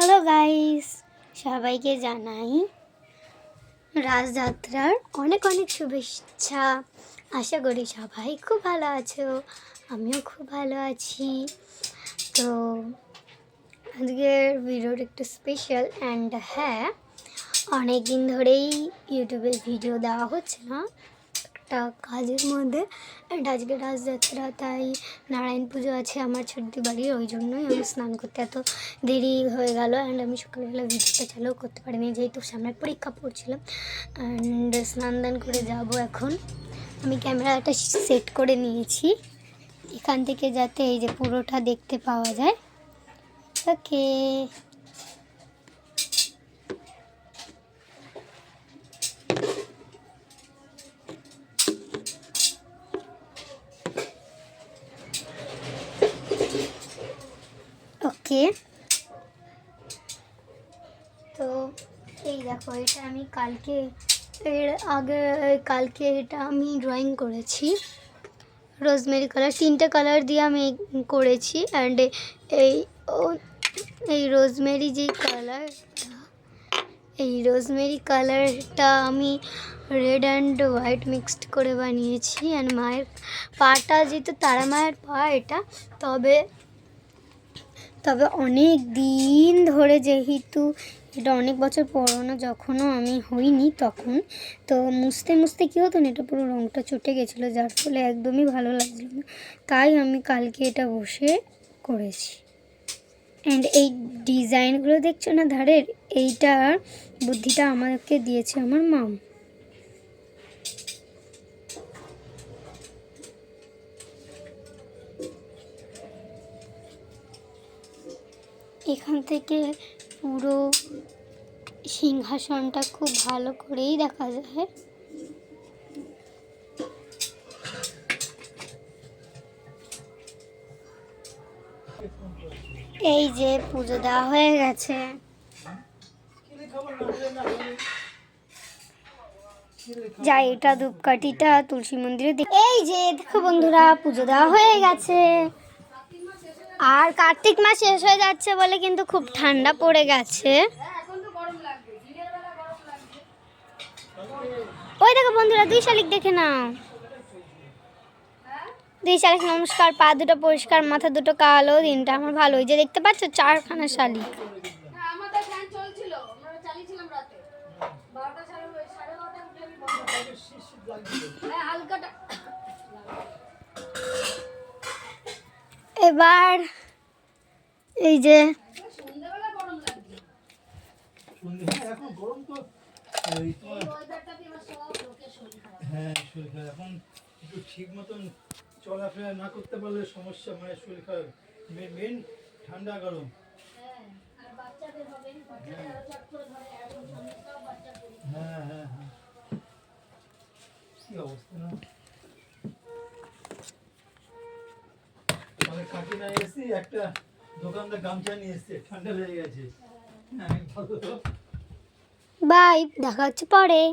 Hello guys, সবাইকে জানাই রাজযাত্রার অনেক অনেক শুভেচ্ছা। আশা করি সবাই খুব ভালো আছো, আমিও খুব ভালো আছি। তো আজকের ভিডিওটা একটু স্পেশাল অ্যান্ড হ্যাঁ অনেক দিন ধরেই ইউটিউবে ভিডিও দেওয়া হচ্ছে না একটা কাজের মধ্যে। আজকে রাজযাত্রা তাই নারায়ণ পুজো আছে আমার ছোট্টি বাড়ির ওই জন্যই আমি স্নান করতে এত দেরি হয়ে গেল। অ্যান্ড আমি সকালবেলা ভিডিওটা চালু করতে পারিনি, যেহেতু সামনে পরীক্ষা পড়ছিলাম। অ্যান্ড স্নান দান করে যাব এখন। আমি ক্যামেরাটা সেট করে নিয়েছি। এখান থেকে যাতে এই যে পুরোটা দেখতে পাওয়া যায়। ওকে ওকে তো এই দেখো, এটা আমি কালকে, এর আগে, কালকে এটা আমি ড্রয়িং করেছি। রোজমেরি কালার তিনটে কালার দিয়ে আমি করেছি। অ্যান্ড এই এই রোজমেরি যে কালারটা এই রোজমেরি কালারটা আমি রেড অ্যান্ড হোয়াইট মিক্সড করে বানিয়েছি। অ্যান্ড মায়ের পাটা যেহেতু তারা মায়ের পা এটা, তবে তবে অনেক দিন ধরে যেহেতু এটা অনেক বছর পুরোনো, যখনও আমি হইনি তখন, তো মুছতে মুছতে কী হতো না, এটা পুরো রঙটা চটে গেছিল, যার ফলে একদমই ভালো লাগছিল না। তাই আমি কালকে এটা বসে করেছি। অ্যান্ড এই ডিজাইনগুলো দেখছ না ধারের? এইটার বুদ্ধিটা আমাকে দিয়েছে আমার মাম। এখান থেকে পুরো সিংহাসনটা খুব ভালো করেই দেখা যায়। এই যে পুজো দেওয়া হয়ে গেছে। যাই, এটা ধূপকাঠিটা তুলসী মন্দিরে এই যে, দেখো বন্ধুরা, পুজো দেওয়া হয়ে গেছে। আর কার্তিক মাস শেষ হয়ে যাচ্ছে বলে কিন্তু খুব ঠান্ডা পড়ে গেছে। ওই দেখো বন্ধুরা দুই শালিক দেখে নাও। দুই শালিক নমস্কার পা দুটো পরিষ্কার মাথা দুটো কালো দিনটা আমার ভালো। ওই যে দেখতে পাচ্ছ চারখানা শালিক। হ্যাঁ, খারাপ এখন একটু ঠিক মতন চলাফেরা না করতে পারলে সমস্যা মায়ের শরীর খারাপ মেন ঠান্ডা গরম হ্যাঁ হ্যাঁ হ্যাঁ হ্যাঁ কি অবস্থা না এসে একটা দোকানদার গামছা নিয়ে এসছে ঠান্ডা লেগে গেছে। হ্যাঁ বাই দেখা হচ্ছে পরে।